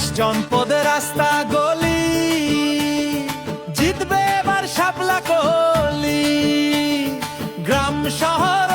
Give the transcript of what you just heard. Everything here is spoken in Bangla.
শেষ জনপদের রাস্তা গলি। জিতবে এবার শাপলা কলি গ্রাম শহর